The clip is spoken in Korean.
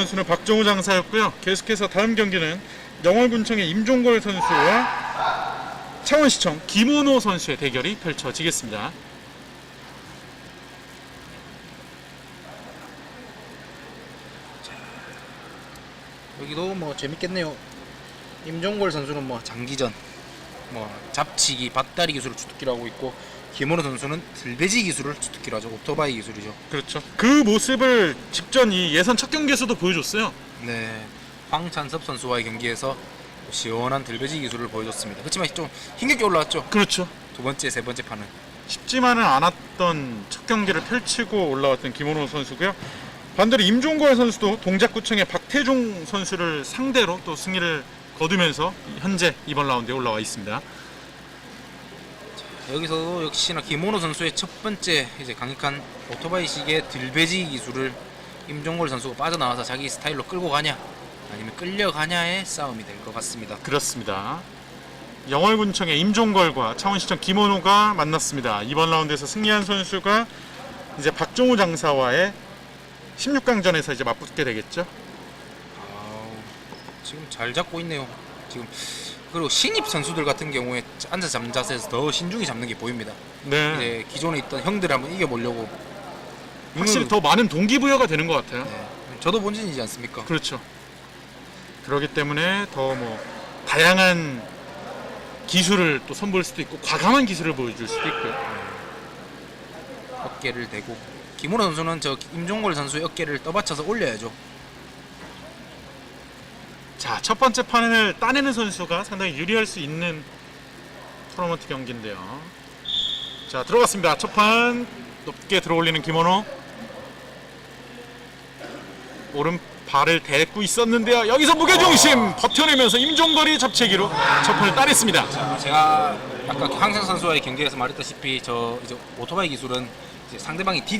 선수는 박정우 장사였고요. 계속해서 다음 경기는 영월군청의 임종걸 선수와 창원시청 김원호 선수의 대결이 펼쳐지겠습니다. 여기도 뭐 재밌겠네요. 임종걸 선수는 뭐 장기전, 뭐 잡치기, 밭다리 기술을 주특기로 하고 있고 김원호 선수는 들배지 기술을 주특기로 하죠. 오토바이 기술이죠. 그렇죠. 그 모습을 직전 이 예선 첫 경기에서도 보여줬어요. 네, 황찬섭 선수와의 경기에서 시원한 들배지 기술을 보여줬습니다. 그렇지만 좀 힘겹게 올라왔죠. 그렇죠. 두 번째, 세 번째 판은. 쉽지만은 않았던 첫 경기를 펼치고 올라왔던 김원호 선수고요. 반대로 임종걸 선수도 동작구청의 박태종 선수를 상대로 또 승리를 거두면서 현재 이번 라운드에 올라와 있습니다. 여기서도 역시나 김원호 선수의 첫 번째 이제 강력한 오토바이식의 들배지 기술을 임종걸 선수가 빠져나와서 자기 스타일로 끌고 가냐 아니면 끌려가냐의 싸움이 될 것 같습니다. 그렇습니다. 영월군청의 임종걸과 창원시청 김원호가 만났습니다. 이번 라운드에서 승리한 선수가 이제 박종우 장사와의 16강전에서 이제 맞붙게 되겠죠. 아우, 지금 잘 잡고 있네요. 지금 그리고 신입 선수들 같은 경우에 앉아 잡는 자세에서 더 신중히 잡는 게 보입니다. 네. 이제 기존에 있던 형들 한번 이겨보려고 확실히 더 많은 동기부여가 되는 것 같아요. 네, 저도 본진이지 않습니까? 그렇죠. 그렇기 때문에 더 뭐 다양한 기술을 또 선보일 수도 있고 과감한 기술을 보여줄 수도 있고요. 어깨를 대고 김원호 선수는 저 임종걸 선수의 어깨를 떠받쳐서 올려야죠. 자, 첫 번째 판을 따내는 선수가 상당히 유리할 수 있는 토너먼트 경기인데요. 자, 들어갔습니다. 첫 판 높게 들어올리는 김원호. 오른발을 대고 있었는데요. 여기서 무게중심 버텨내면서 임종걸이 잡채기로 첫 판을 따냈습니다. 제가 아까 황선 선수와의 경기에서 말했다시피 저 이제 오토바이 기술은 이제 상대방이 디디